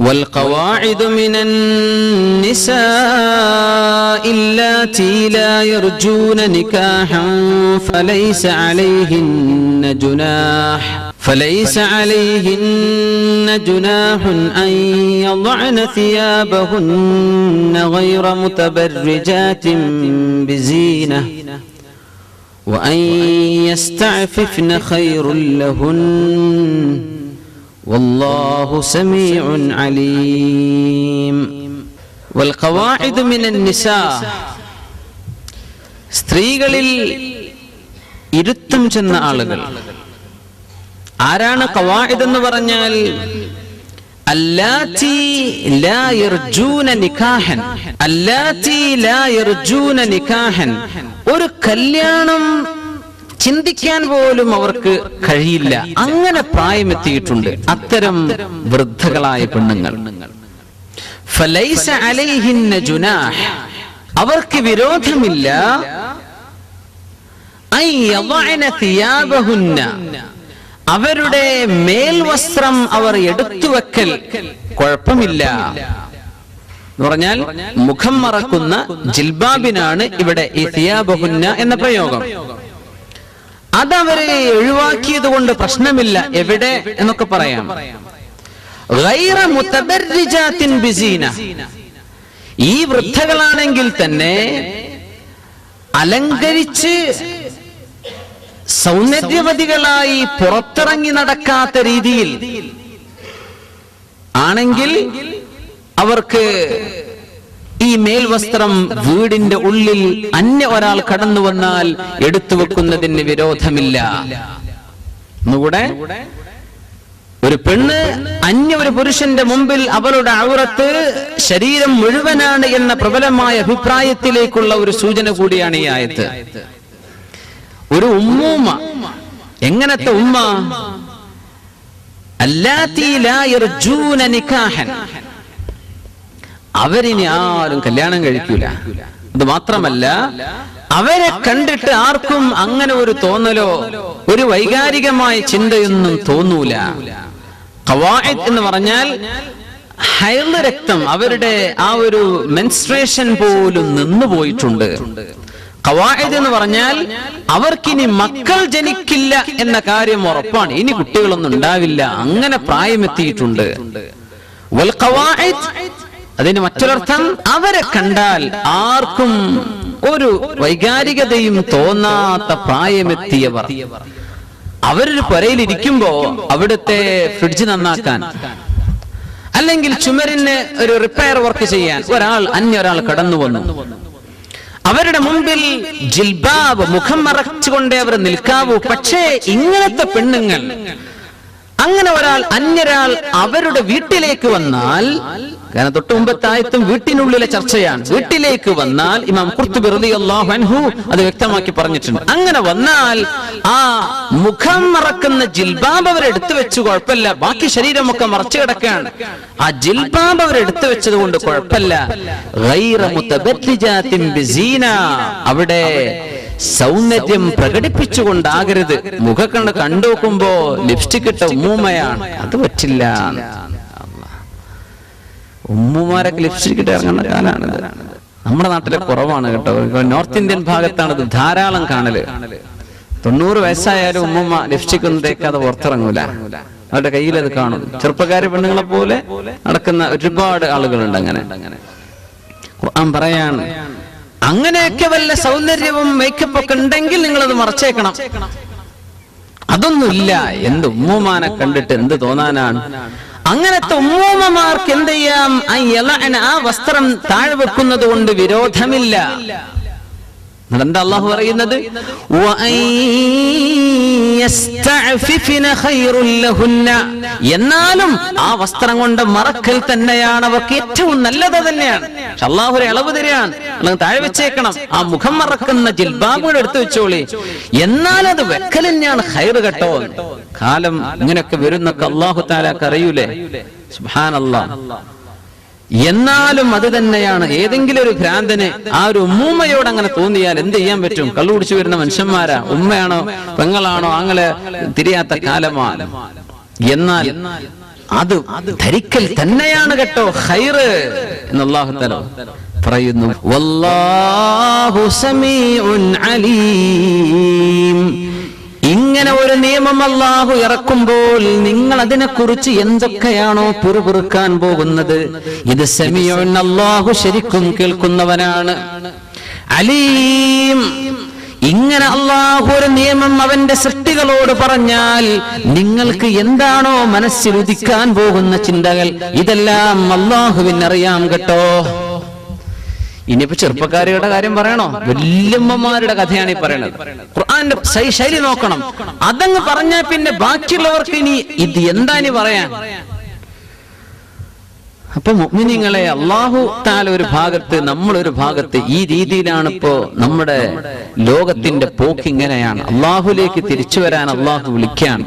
والقواعد من النساء اللاتي لا يرجون نكاحا فليس عليهن جناح فليس عليهن جناح أن يضعن ثيابهن غير متبرجات بزينة وأن يستعففن خير لهن والله سميع عليم والقواعد من النساء സ്ത്രീകളിൽ ഇരുത്തം ചെന്ന ആളുകൾ ആരാണ് കവായിദ് എന്ന് പറഞ്ഞാൽ അല്ലാത്തി ലാ യർജൂന നിക്കാഹൻ അല്ലാത്തി ലാ യർജൂന നിക്കാഹൻ ഒരു കല്യാണം ചിന്തിക്കാൻ പോലും അവർക്ക് കഴിയില്ല. അങ്ങനെ പ്രായമെത്തിയിട്ടുണ്ട്. അത്തരം വൃദ്ധകളായ പെണ്ണുങ്ങൾ. അവർക്ക് വിരോധമില്ല. അവരുടെ മേൽവസ്ത്രം അവർ എടുത്തു വെക്കൽ കുഴപ്പമില്ല. എന്ന് പറഞ്ഞാൽ മുഖം മറക്കുന്ന ജിൽബാബിനാണ് ഇവിടെ ഈ തിയാബഹുന്ന എന്ന പ്രയോഗം. അതവരെ ഒഴിവാക്കിയത് കൊണ്ട് പ്രശ്നമില്ല. എവിടെ എന്നൊക്കെ പറയാം. ബിസീന. ഈ വൃദ്ധകളാണെങ്കിൽ തന്നെ അലങ്കരിച്ച് സൗന്ദര്യവതികളായി പുറത്തിറങ്ങി നടക്കാത്ത രീതിയിൽ ആണെങ്കിൽ അവർക്ക് ഈ മേൽവസ്ത്രം വീടിന്റെ ഉള്ളിൽ അന്യ ഒരാൾ കടന്നു വന്നാൽ എടുത്തു വെക്കുന്നതിന് വിരോധമില്ല. ഒന്നുകൂടെ? ഒരു പെണ്ണ് അന്യ ഒരു പുരുഷന്റെ മുമ്പിൽ അവളുടെ ഔറത്ത് ശരീരം മുഴുവനാണ് എന്ന പ്രബലമായ അഭിപ്രായത്തിലേക്കുള്ള ഒരു സൂചന കൂടിയാണ് ഈ ആയത്ത്. ഒരു ഉമ്മൂമ്മ എങ്ങനത്തെ ഉമ്മ? അല്ലാത്തി അവരിനി ആരും കല്യാണം കഴിക്കൂല. അത് മാത്രമല്ല അവരെ കണ്ടിട്ട് ആർക്കും അങ്ങനെ ഒരു തോന്നലോ ഒരു വൈകാരികമായ ചിന്തയൊന്നും തോന്നൂല. ഖവാഇദ് എന്ന് പറഞ്ഞാൽ ഹൈൾ രക്തം അവരുടെ ആ ഒരു മെൻസ്ട്രേഷൻ പോലും നിന്നു പോയിട്ടുണ്ട്. ഖവാഇദ് എന്ന് പറഞ്ഞാൽ അവർക്കിനി മക്കൾ ജനിക്കില്ല എന്ന കാര്യം ഉറപ്പാണ്. ഇനി കുട്ടികളൊന്നും ഉണ്ടാവില്ല. അങ്ങനെ പ്രായമെത്തിയിട്ടുണ്ട്. വൽ അതിന് മറ്റൊരർത്ഥം അവരെ കണ്ടാൽ ആർക്കും ഒരു വൈകാരികതയും തോന്നാത്ത പ്രായമെത്തിയവർ. അവരൊരു പുരയിലിരിക്കുമ്പോ അവിടുത്തെ ഫ്രിഡ്ജ് നന്നാക്കാൻ അല്ലെങ്കിൽ ചുമരിന് ഒരു റിപ്പയർ വർക്ക് ചെയ്യാൻ ഒരാൾ അന്യൊരാൾ കടന്നു വന്നു. അവരുടെ മുമ്പിൽ ജിൽബാബ് മുഖം മറച്ചുകൊണ്ട് അവർ നിൽക്കാവൂ. പക്ഷേ ഇങ്ങനത്തെ പെണ്ണുങ്ങൾ അങ്ങനെ ഒരാൾ അന്യരാൾ അവരുടെ വീട്ടിലേക്ക് വന്നാൽ കാരണം തൊട്ട് മുമ്പത്തെ ആയത്തും വീട്ടിനുള്ളിലെ ചർച്ചയാണ്. വീട്ടിലേക്ക് വന്നാൽ ഇമാം കുർത്തുബി റളിയല്ലാഹു അൻഹു അത് വ്യക്തമാക്കി പറഞ്ഞിട്ടുണ്ട്. അങ്ങനെ വന്നാൽ ആ മുഖം മറക്കുന്ന ജിൽബാബ് അവർ എടുത്തു വെച്ചു കുഴപ്പമില്ല. ബാക്കി ശരീരമൊക്കെ മറച്ചു കിടക്കുകയാണ്. ആ ജിൽബാബ് അവർ എടുത്തു വെച്ചത് കൊണ്ട് കുഴപ്പമില്ല. അവിടെ സൗന്ദര്യം പ്രകടിപ്പിച്ചുകൊണ്ടാകരുത്. മുഖക്കണ്ട് കണ്ടു നോക്കുമ്പോ ലിപ്സ്റ്റിക് ഇട്ട ഉമ്മൂമ്മയാണ്. അത് പറ്റില്ല. ഉമ്മുമാരൊക്കെ ലിപ്സ്റ്റിക് ഇറങ്ങുന്ന കാലാണിത്. നമ്മുടെ നാട്ടിലെ കുറവാണ് കേട്ടോ. നോർത്ത് ഇന്ത്യൻ ഭാഗത്താണ് ഇത് ധാരാളം കാണൽ. തൊണ്ണൂറ് വയസ്സായാലും ഉമ്മുമ്മ ലിപ്സ്റ്റിക് ഒന്നും തേക്കാതെ പുറത്തിറങ്ങൂല. അവരുടെ കയ്യിൽ അത് കാണും. ചെറുപ്പക്കാരി പെണ്ണുങ്ങളെ പോലെ നടക്കുന്ന ഒരുപാട് ആളുകളുണ്ട് അങ്ങനെ. ഖുർആൻ പറയാണ് അങ്ങനെയൊക്കെ വല്ല സൗന്ദര്യവും മേക്കപ്പ് ഒക്കെ ഉണ്ടെങ്കിൽ നിങ്ങൾ അത് മറച്ചേക്കണം. അതൊന്നുമില്ല. എന്ത് ഉമ്മുമാനെ കണ്ടിട്ട് എന്ത് തോന്നാനാണ്? അങ്ങനത്തെ ഉമ്മൂമ്മമാർക്ക് എന്ത് ചെയ്യാം? ആ വസ്ത്രം താഴെ വെക്കുന്നത് കൊണ്ട് വിരോധമില്ല. എന്നിട്ട് അള്ളാഹു പറയുന്നത്. എന്നാലും ആ വസ്ത്രം കൊണ്ട് മറക്കൽ തന്നെയാണ് അവർക്ക് ഏറ്റവും നല്ലത് തന്നെയാണ്. പക്ഷെ അള്ളാഹു ഒരു ഇളവ് തരികയാണ്. അല്ലെങ്കിൽ താഴെ വെച്ചേക്കണം. ആ മുഖം മറക്കുന്ന ജിൽബാബുകൾ എടുത്തു വെച്ചോളി. എന്നാൽ അത് വെക്കൽ തന്നെയാണ് ഹൈറ് കേട്ടോ കാലം ഇങ്ങനെയൊക്കെ വരുന്നൊക്കെ അള്ളാഹു താലാക്ക് അറിയൂലേ സുബ്ഹാനല്ലാ. എന്നാലും അത് തന്നെയാണ്. ഏതെങ്കിലും ഒരു ഭ്രാന്തന് ആ ഒരു ഉമ്മൂമ്മയോട് അങ്ങനെ തോന്നിയാൽ എന്ത് ചെയ്യാൻ പറ്റും? കള്ളു കുടിച്ചു വരുന്ന മനുഷ്യന്മാരാ. ഉമ്മയാണോ പെങ്ങളാണോ അങ്ങനെ തിരിയാത്ത കാലമാണ് എന്നാൽ അത് ധരിക്കൽ തന്നെയാണ് കേട്ടോ. ഹൈറ് എന്ന് അള്ളാഹു തല പറയുന്നു. വല്ലാഹു സമീഉൻ അലീം. ഇങ്ങനെ ഒരു നിയമം അള്ളാഹു ഇറക്കുമ്പോൾ നിങ്ങൾ അതിനെക്കുറിച്ച് എന്തൊക്കെയാണോ പുറപുറുക്കാൻ പോകുന്നത്? ഇത് സെമിയോൻ അള്ളാഹു ശരിക്കും കേൾക്കുന്നവനാണ്. അലീം. ഇങ്ങനെ അള്ളാഹു ഒരു നിയമം അവന്റെ സൃഷ്ടികളോട് പറഞ്ഞാൽ നിങ്ങൾക്ക് എന്താണോ മനസ്സിൽ ഉദിക്കാൻ പോകുന്ന ചിന്തകൾ ഇതെല്ലാം അള്ളാഹുവിനറിയാം കേട്ടോ. ഇനിയിപ്പോ ചെറുപ്പക്കാരുടെ കാര്യം പറയണോ? വല്യമ്മമാരുടെ കഥയാണ് ഈ പറയണത്. ഖുർആന്റെ ശൈലി നോക്കണം. അതങ്ങ് പറഞ്ഞാൽ പിന്നെ ബാക്കിയുള്ളവർക്ക് ഇനി ഇത് എന്താ ഇനി പറയാൻ? അപ്പൊ മുഅ്മിനീങ്ങളെ അള്ളാഹു താല ഒരു ഭാഗത്ത് നമ്മളൊരു ഭാഗത്ത് ഈ രീതിയിലാണ് ഇപ്പോ നമ്മുടെ ലോകത്തിന്റെ പോക്ക് ഇങ്ങനെയാണ്. അള്ളാഹുലേക്ക് തിരിച്ചു വരാൻ അള്ളാഹു വിളിക്കാൻ